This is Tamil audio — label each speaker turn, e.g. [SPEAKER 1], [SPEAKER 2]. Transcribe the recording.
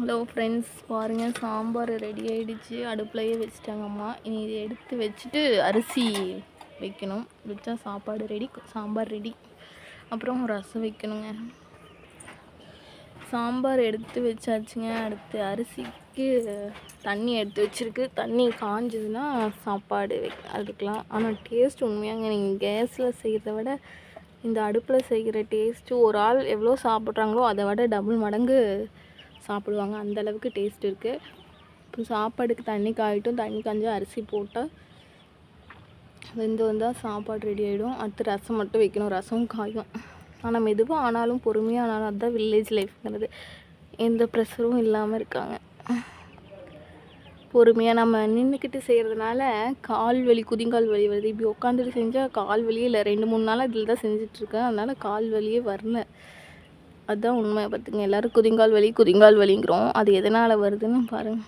[SPEAKER 1] ஹலோ ஃப்ரெண்ட்ஸ் பாருங்கள் சாம்பார் ரெடி ஆகிடுச்சு அடுப்புலையே வச்சுட்டாங்க அம்மா. இனி இதை எடுத்து வச்சுட்டு அரிசி வைக்கணும். வச்சா சாப்பாடு ரெடி சாம்பார் ரெடி அப்புறம் ரசம் வைக்கணுங்க. சாம்பார் எடுத்து வச்சாச்சுங்க. அடுத்து அரிசிக்கு தண்ணி எடுத்து வச்சிருக்கு. தண்ணி காஞ்சதுன்னா சாப்பாடு வைக்க அதுக்கெலாம். ஆனால் டேஸ்ட் உண்மையாங்க. நீங்கள் கேஸில் செய்கிறத விட இந்த அடுப்பில் செய்கிற டேஸ்ட்டு ஒரு ஆள் எவ்வளோ சாப்பிட்றாங்களோ அதை விட டபுள் மடங்கு சாப்பிடுவாங்க. அந்த அளவுக்கு டேஸ்ட் இருக்குது இப்போ சாப்பாடுக்கு தண்ணி காயிட்டும். தண்ணி காஞ்சும் அரிசி போட்டால் வெந்து வந்தால் சாப்பாடு ரெடி ஆகிடும் அடுத்து ரசம் மட்டும் வைக்கணும். ரசம் காயும். ஆனால் மெதுவாக ஆனாலும் பொறுமையாக ஆனாலும் அதுதான் வில்லேஜ் லைஃப்ங்கிறது எந்த ப்ரெஷரும் இல்லாமல் இருக்காங்க. பொறுமையாக நம்ம நின்றுக்கிட்டு செய்கிறதுனால கால் வலி குதிங்கால் வலி வருது. இப்படி உட்காந்துட்டு செஞ்சால் கால் வலியே இல்லை. ரெண்டு மூணு நாளாக இதில் தான் செஞ்சிட்ருக்கேன் அதனால் கால் வலியே வரல. அதுதான் உண்மை. பார்த்துங்க எல்லோரும் குதிங்கால் வலி குதிங்கால் வலிங்கிறோம். அது எதனால் வருதுன்னு பாருங்கள்